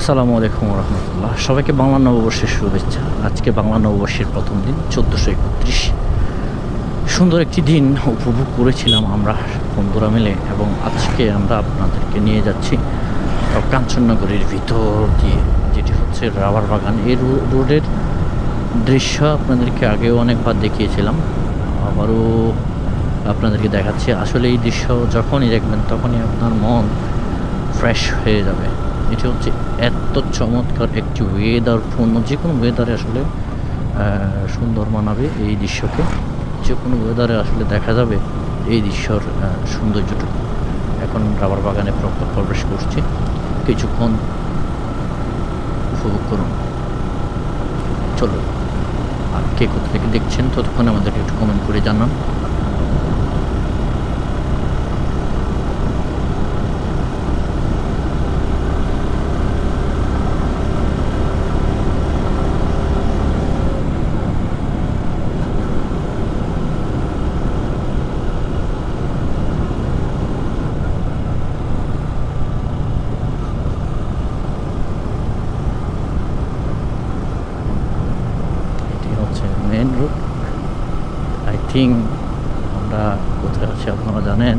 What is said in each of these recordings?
আসসালামু আলাইকুম রহমতুল্লাহ সবাইকে বাংলা নববর্ষের শুভেচ্ছা। আজকে বাংলা নববর্ষের প্রথম দিন, চোদ্দোশো একত্রিশ। সুন্দর একটি দিন উপভোগ করেছিলাম আমরা, বন্ধুরা মিলে, এবং আজকে আমরা আপনাদেরকে নিয়ে যাচ্ছি কাঞ্চননগরের ভিতর দিয়ে, যেটি হচ্ছে রাবার বাগান। এই রোডের দৃশ্য আপনাদেরকে আগেও অনেকবার দেখিয়েছিলাম, আবারও আপনাদেরকে দেখাচ্ছি। আসলে এই দৃশ্য যখনই দেখবেন, তখনই আপনার মন ফ্রেশ হয়ে যাবে। এটি হচ্ছে এত চমৎকার একটি ওয়েদার পূর্ণ। যে কোনো ওয়েদারে আসলে সুন্দর মানাবে এই দৃশ্যকে। যে কোনো ওয়েদারে আসলে দেখা যাবে এই দৃশ্যর সৌন্দর্যটুকু এখন রাবার বাগানে প্র- প্রবেশ করছি। কিছুক্ষণ উপভোগ করুন। চলুন, আর কে কোথা থেকে দেখছেন ততক্ষণ আমাদেরকে একটু কমেন্ট করে জানান এটি রোড আই থিঙ্ক আমরা কোথায় আছি আপনারা জানেন?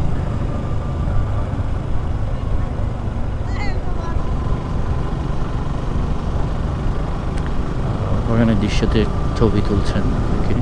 ওখানে দৃশ্যতে ছবি তুলছেন কি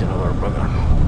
salvation of our brother.